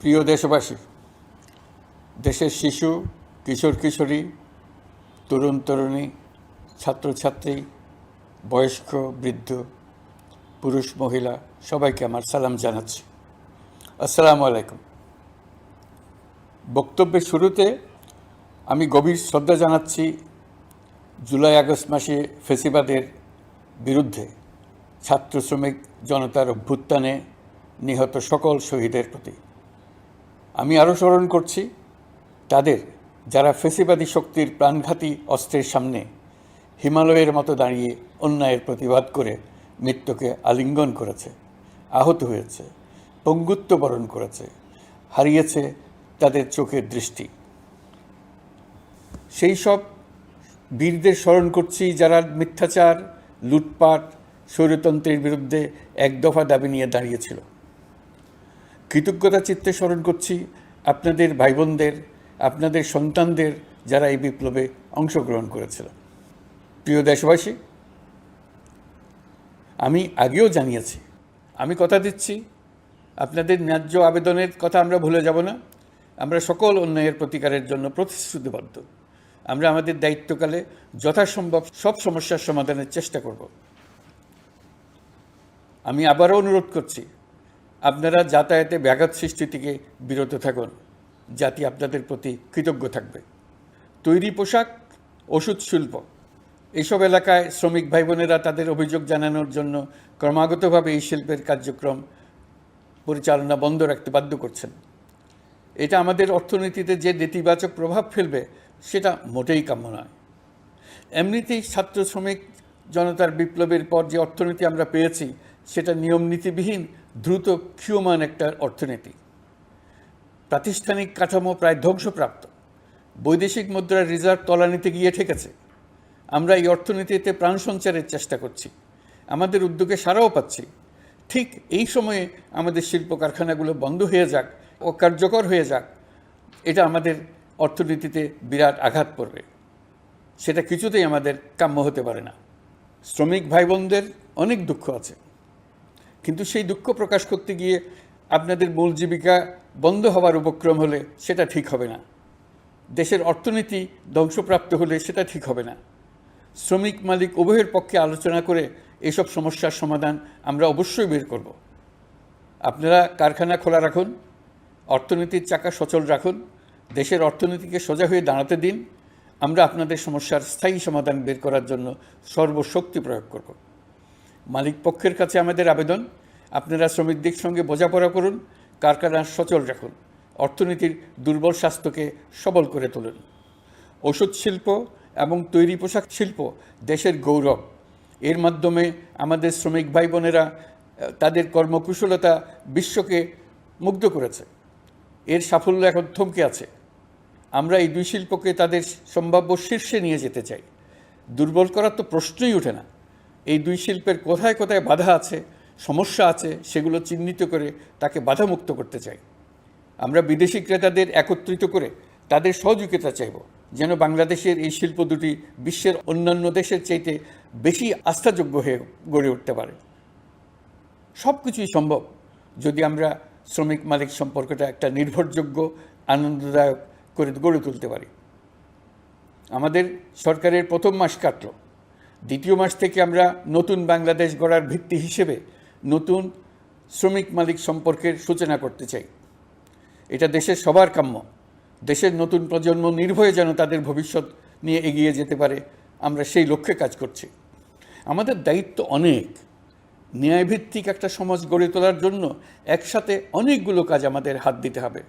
প্রিয় দেশবাসী, দেশের শিশু, কিশোর, কিশোরী, তরুণ, তরুণী, ছাত্রছাত্রী, বয়স্ক, বৃদ্ধ, পুরুষ, মহিলা, সবাইকে আমার সালাম জানাচ্ছি। আসসালামু আলাইকুম। বক্তব্যের শুরুতে আমি গভীর শ্রদ্ধা জানাচ্ছি জুলাই আগস্ট মাসে ফেসিবাদের বিরুদ্ধে ছাত্র শ্রমিক জনতার অভ্যুত্থানে নিহত সকল শহীদের প্রতি। আমি আরও স্মরণ করছি, তাদের যারা ফেসিবাদী শক্তির প্রাণঘাতী অস্ত্রের সামনে হিমালয়ের মতো দাঁড়িয়ে অন্যায়ের প্রতিবাদ করে মৃত্যুকে আলিঙ্গন করেছে, আহত হয়েছে, পঙ্গুত্ব বরণ করেছে, হারিয়েছে তাদের চোখের দৃষ্টি। সেই সব বীরদের স্মরণ করছি যারা মিথ্যাচার, লুটপাট, স্বৈরতন্ত্রের বিরুদ্ধে এক দফা দাবি নিয়ে দাঁড়িয়েছিল। কৃতজ্ঞতা চিত্তে স্মরণ করছি আপনাদের ভাই বোনদের আপনাদের সন্তানদের যারা এই বিপ্লবে অংশগ্রহণ করেছিল। প্রিয় দেশবাসী, আমি আগেও জানিয়েছি, আমি কথা দিচ্ছি, আপনাদের ন্যায্য আবেদনের কথা আমরা ভুলে যাব না। আমরা সকল অন্যায়ের প্রতিকারের জন্য প্রতিশ্রুতিবদ্ধ। আমরা আমাদের দায়িত্বকালে যথাসম্ভব সব সমস্যার সমাধানের চেষ্টা করব। আমি আবারও অনুরোধ করছি আপনারা যাতায়াতে ব্যাঘাত সৃষ্টি থেকে বিরত থাকুন। জাতি আপনাদের প্রতি কৃতজ্ঞ থাকবে। তৈরি পোশাক, ওষুধ শিল্প, এসব এলাকায় শ্রমিক ভাই বোনেরা তাদের অভিযোগ জানানোর জন্য ক্রমাগতভাবে এই শিল্পের কার্যক্রম পরিচালনা বন্ধ রাখতে বাধ্য করছেন। এটা আমাদের অর্থনীতিতে যে নেতিবাচক প্রভাব ফেলবে, সেটা মোটেই কাম্য নয়। এমনিতেই ছাত্র শ্রমিক জনতার বিপ্লবের পর যে অর্থনীতি আমরা পেয়েছি, সেটা নিয়ম নীতিবিহীন দ্রুত ক্ষীয়মান একটা অর্থনীতি। প্রাতিষ্ঠানিক কাঠামো প্রায় ধ্বংসপ্রাপ্ত। বৈদেশিক মুদ্রার রিজার্ভ তলানিতে গিয়ে ঠেকেছে। আমরা এই অর্থনীতিতে প্রাণ সঞ্চারের চেষ্টা করছি। আমাদের উদ্যোগে সারাও পাচ্ছি। ঠিক এই সময়ে আমাদের শিল্প কারখানাগুলো বন্ধ হয়ে যাক ও কার্যকর হয়ে যাক, এটা আমাদের অর্থনীতিতে বিরাট আঘাত পড়বে। সেটা কিছুতেই আমাদের কাম্য হতে পারে না। শ্রমিক ভাই বোনদের অনেক দুঃখ আছে। কিন্তু সেই দুঃখ প্রকাশ করতে গিয়ে আপনাদের মূল জীবিকা বন্ধ হওয়ার উপক্রম হলে সেটা ঠিক হবে না। দেশের অর্থনীতি ধ্বংসপ্রাপ্ত হলে সেটা ঠিক হবে না। শ্রমিক মালিক উভয়ের পক্ষে আলোচনা করে এসব সমস্যার সমাধান আমরা অবশ্যই বের করব। আপনারা কারখানা খোলা রাখুন, অর্থনীতির চাকা সচল রাখুন, দেশের অর্থনীতিকে সোজা হয়ে দাঁড়াতে দিন। আমরা আপনাদের সমস্যার স্থায়ী সমাধান বের করার জন্য সর্বশক্তি প্রয়োগ করব। মালিক পক্ষের কাছে আমাদের আবেদন আপনারা শ্রমিকদের সঙ্গে বোঝাপড়া করুন, কারখানা সচল রাখুন, অর্থনীতির দুর্বল স্বাস্থ্যকে সবল করে তুলুন। ওষুধ শিল্প এবং তৈরি পোশাক শিল্প দেশের গৌরব। এর মাধ্যমে আমাদের শ্রমিক ভাই বোনেরা তাদের কর্মকুশলতা বিশ্বকে মুগ্ধ করেছে। এর সাফল্য এখন থমকে আছে। আমরা এই দুই শিল্পকে তাদের সম্ভাব্য শীর্ষে নিয়ে যেতে চাই। দুর্বল করার তো প্রশ্নই ওঠে না। এই দুই শিল্পের কোথায় কোথায় বাধা আছে সমস্যা আছে, সেগুলো চিহ্নিত করে তাকে বাধামুক্ত করতে চাই। আমরা বিদেশি ক্রেতাদের একত্রিত করে তাদের সহযোগিতা চাইব, যেন বাংলাদেশের এই শিল্প দুটি বিশ্বের অন্যান্য দেশের চাইতে বেশি আস্থাযোগ্য হয়ে গড়ে উঠতে পারে। সব কিছুই সম্ভব যদি আমরা শ্রমিক মালিক সম্পর্কটা একটা নির্ভরযোগ্য, আনন্দদায়ক করে গড়ে তুলতে পারি। আমাদের সরকারের প্রথম মাস কাটল। দ্বিতীয় মাস থেকে আমরা নতুন বাংলাদেশ গড়ার ভিত্তি হিসেবে নতুন শ্রমিক মালিক সম্পর্কের সূচনা করতে চাই। এটা দেশের সবার কাম্য। দেশের নতুন প্রজন্ম নির্ভয়ে যেন তাদের ভবিষ্যৎ নিয়ে এগিয়ে যেতে পারে, আমরা সেই লক্ষ্যে কাজ করছি। আমাদের দায়িত্ব অনেক। ন্যায়ভিত্তিক একটা সমাজ গড়ে তোলার জন্য একসাথে অনেকগুলো কাজ আমাদের হাত দিতে হবে।